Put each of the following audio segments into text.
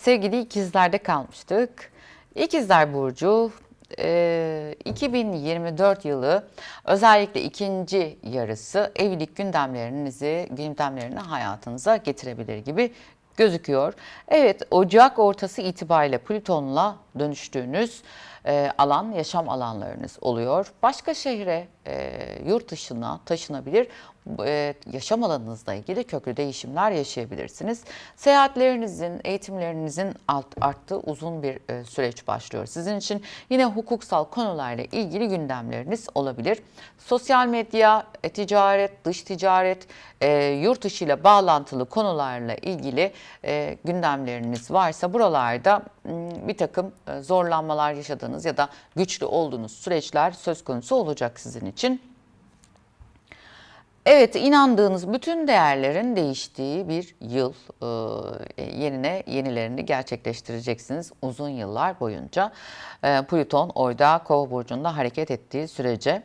sevgili ikizlerde kalmıştık. İkizler Burcu e, 2024 yılı özellikle ikinci yarısı evlilik gündemlerinizi, gündemlerini hayatınıza getirebilir gibi gözüküyor. Evet Ocak ortası itibariyle Plüton'la dönüştüğünüz e, alan yaşam alanlarınız oluyor. Başka şehre, e, yurt dışına taşınabilir, e, yaşam alanınızla ilgili köklü değişimler yaşayabilirsiniz. Seyahatlerinizin, eğitimlerinizin alt, arttığı uzun bir e, süreç başlıyor. Sizin için yine hukuksal konularla ilgili gündemleriniz olabilir. Sosyal medya, e, ticaret, dış ticaret, e, yurt dışı ile bağlantılı konularla ilgili e, gündemleriniz varsa buralarda m, bir takım e, zorlanmalar yaşadığınız ya da güçlü olduğunuz süreçler söz konusu olacak sizin için. Evet, inandığınız bütün değerlerin değiştiği bir yıl e, yerine yenilerini gerçekleştireceksiniz uzun yıllar boyunca. E, Plüton orada Kova burcunda hareket ettiği sürece.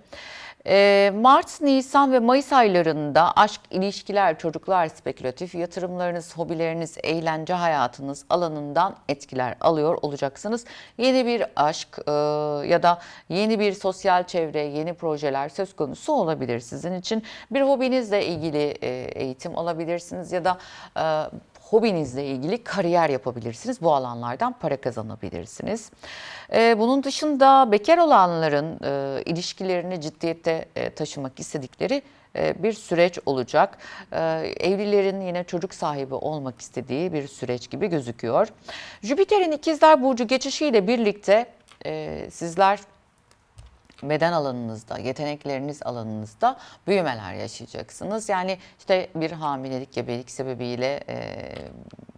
E, Mart, Nisan ve Mayıs aylarında aşk, ilişkiler, çocuklar, spekülatif yatırımlarınız, hobileriniz, eğlence hayatınız alanından etkiler alıyor olacaksınız. Yeni bir aşk e, ya da yeni bir sosyal çevre, yeni projeler söz konusu olabilir sizin için. Bir hobinizle ilgili e, eğitim alabilirsiniz ya da e, hobinizle ilgili kariyer yapabilirsiniz. Bu alanlardan para kazanabilirsiniz. Ee, bunun dışında bekar olanların e, ilişkilerini ciddiyete e, taşımak istedikleri e, bir süreç olacak. Evlilerin yine çocuk sahibi olmak istediği bir süreç gibi gözüküyor. Jüpiter'in ikizler burcu geçişiyle birlikte sizler beden alanınızda, yetenekleriniz alanınızda büyümeler yaşayacaksınız. Yani işte bir hamilelik, gebelik sebebiyle e,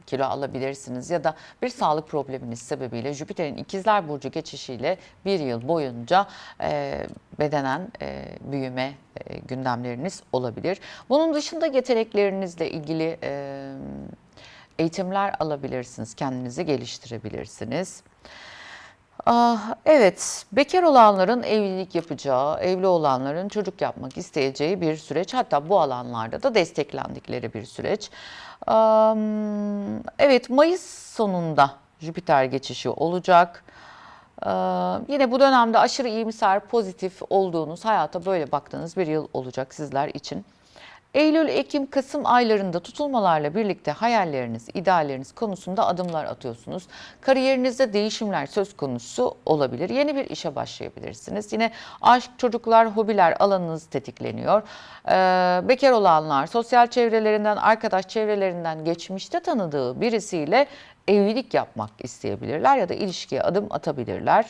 kilo alabilirsiniz ya da bir sağlık probleminiz sebebiyle Jüpiter'in ikizler burcu geçişiyle bir yıl boyunca e, bedenen e, büyüme e, gündemleriniz olabilir. Bunun dışında yeteneklerinizle ilgili e, eğitimler alabilirsiniz, kendinizi geliştirebilirsiniz. Ah, evet, bekar olanların evlilik yapacağı, evli olanların çocuk yapmak isteyeceği bir süreç. Hatta bu alanlarda da desteklendikleri bir süreç. Am, Evet, Mayıs sonunda Jüpiter geçişi olacak. Ee, Yine bu dönemde aşırı iyimser, pozitif olduğunuz, hayata böyle baktığınız bir yıl olacak sizler için. Eylül, Ekim, Kasım aylarında tutulmalarla birlikte hayalleriniz, idealleriniz konusunda adımlar atıyorsunuz. Kariyerinizde değişimler söz konusu olabilir. Yeni bir işe başlayabilirsiniz. Yine aşk, çocuklar, hobiler alanınız tetikleniyor. Ee, bekar olanlar sosyal çevrelerinden, arkadaş çevrelerinden geçmişte tanıdığı birisiyle evlilik yapmak isteyebilirler ya da ilişkiye adım atabilirler.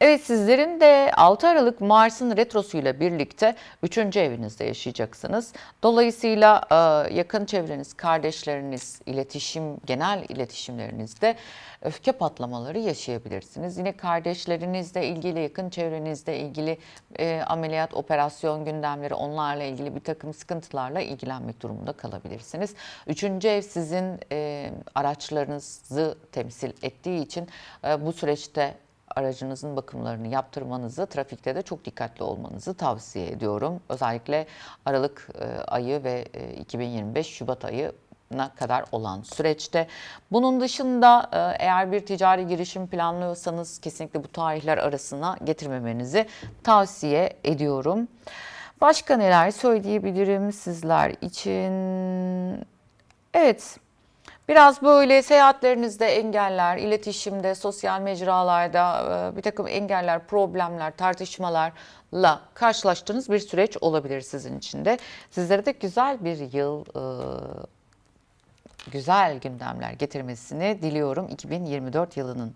Evet sizlerin de 6 Aralık Mars'ın retrosuyla birlikte 3. evinizde yaşayacaksınız. Dolayısıyla e, yakın çevreniz, kardeşleriniz, iletişim, genel iletişimlerinizde öfke patlamaları yaşayabilirsiniz. Yine kardeşlerinizle ilgili, yakın çevrenizle ilgili e, ameliyat, operasyon gündemleri, onlarla ilgili bir takım sıkıntılarla ilgilenmek durumunda kalabilirsiniz. Üçüncü ev sizin e, araçlarınızı temsil ettiği için e, bu süreçte aracınızın bakımlarını yaptırmanızı, trafikte de çok dikkatli olmanızı tavsiye ediyorum. Özellikle Aralık e, ayı ve e, 2025 Şubat ayı kadar olan süreçte. Bunun dışında e, eğer bir ticari girişim planlıyorsanız kesinlikle bu tarihler arasına getirmemenizi tavsiye ediyorum. Başka neler söyleyebilirim sizler için? Evet, Biraz böyle seyahatlerinizde engeller, iletişimde, sosyal mecralarda e, bir takım engeller, problemler, tartışmalarla karşılaştığınız bir süreç olabilir sizin için de. Sizlere de güzel bir yıl, e, güzel gündemler getirmesini diliyorum 2024 yılının.